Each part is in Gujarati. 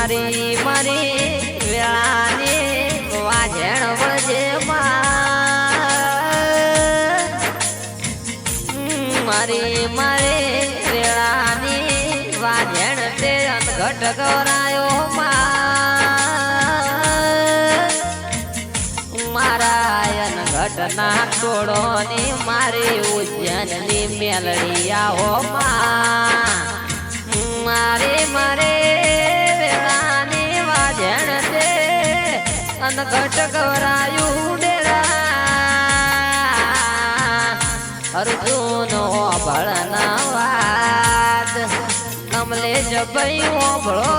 મારી મારી વેળાની વાજણ વજે મારી. મારી વેળાની વાજણ તે ઘટ ગૌરાયો મારાયન ઘટના ટોળોની મારી ઉજ્જૈનની મેલડી આવો મારે મારે અનઘટ ગવરાયું ડેરા. અર્જુન ભળના વાત. કમલે ભાઈ ભળો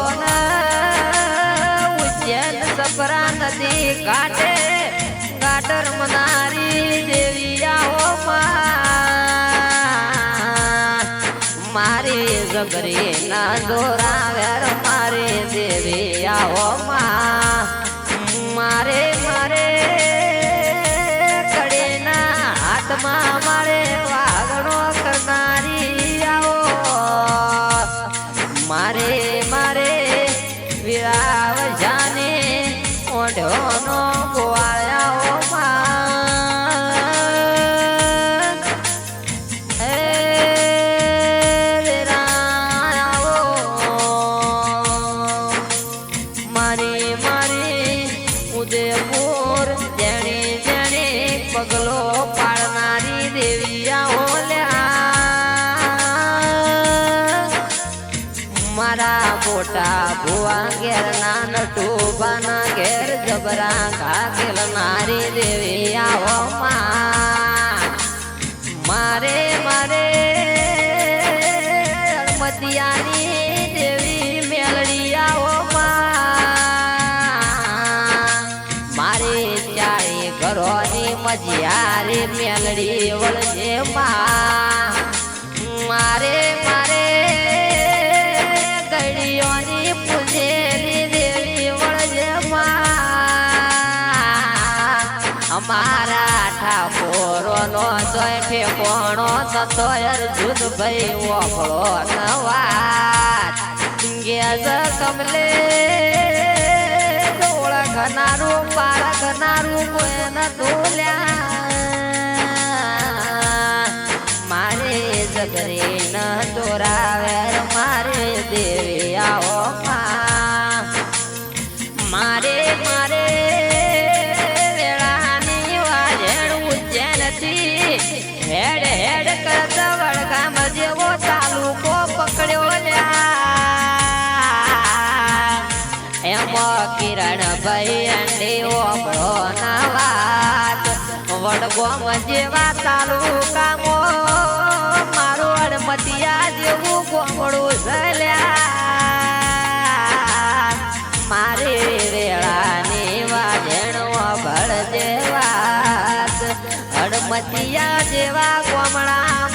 ઉજ્જૈન સપરા નદી કાંઠે કાટર મનારી દેવી આવો મારી જગરી ના દોરાવેર મારી દેવી આવો મારે મારે કડીના હાથમાં મારે વાગણો કરનારી આવો. મારે મારે વિરાવ જાને ઓઢોનો ગોવાળ્યાઓ મારા મોટા ભુવા ઘેર ના નટુબાના ઘેર જબરા કાકેલ નારી દેવી આવો મારે મારે અળમતિયાની દેવી મેલડી આવો મારે ચારે ઘરોની મજિયારી મેલડી વળજે મારે મારે જોય ઠેકોણો થતો અર્જુન ભાઈ, ઓફળો નવાત ગેજ કમલે ઓળખનારું પારખનારું ન તોલ્યા મારે જગરે ન દોરાવે મારે દેવી આવો હેડ હેડ કરત વડગામ જેવો તાલુકો પકડ્યો એમ કિરણ ભાઈ અંડી ઓપડો ના વાત. વડગોમ જેવા તાલુકામાં અડમતિયા જેવા ગોમડામાં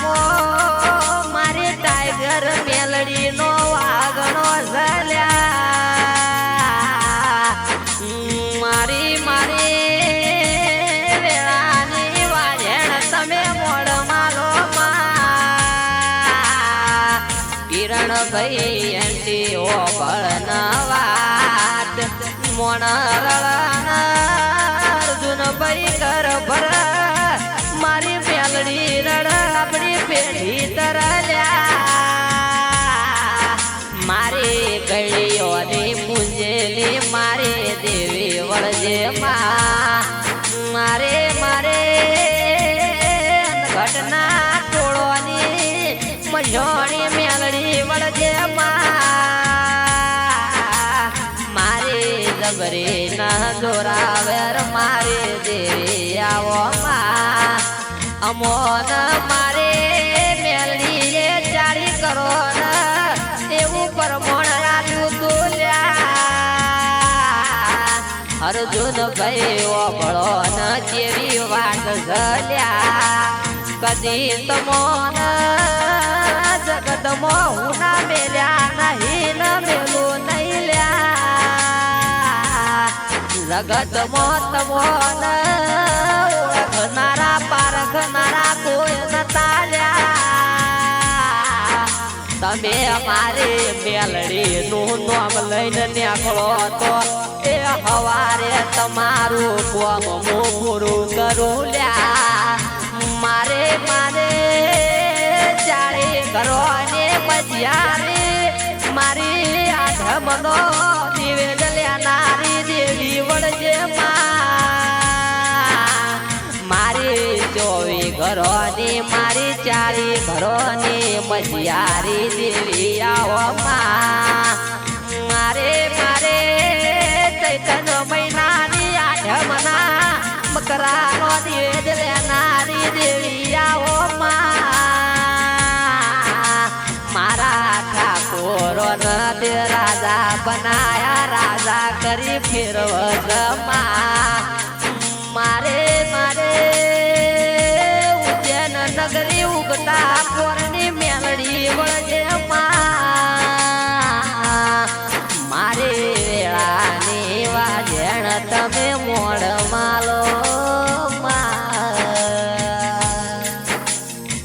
મારે ટાઈગર મેલડીનો વાગણો ઝલ્યા. મારી મારી વેળાની વાજણ તમે મોડ માલો કિરણ ભાઈ એન્ટી ઓ બળ વાત. મોણ મારે દેવી વળજે માં મારે મારે ઘટના ટોળોની મજોણી મેલડી વળજે માં મારે જબરી ના દોરાવેર મારે દેવી આવો માં. અમોન મારે ભાઈ ઓભળો ન જેવી વાત ઝલ્યા કદી તમોન જગતમો હું ના મેલ્યા, નહીં ન મેલું નહીં લ્યા જગતમો તમો ઓળખનારા પારખનારા કોઈ નતા તાલ્યા તમે અમારી મેલડી નું નામ લઈને નીકળો તો હવારે તમારું કોમ પૂરું કરું લ્યા. મારે મારે ચાળી કરો ને પછી મારી આધમનો નિવેદ નારી દેવી વળજે માં. મારી ચોવી ઘરોની, મારી ચારી ઘરોની મજિયારી દેવી આવો માં. મારે મારે ચૈતન મહિનાની આઠમના મકરાનો નિવેદ લેનારી દેવી આવો મારા ઠાકોરો તે રાજા બનાયા રાજા કરી મારે મારે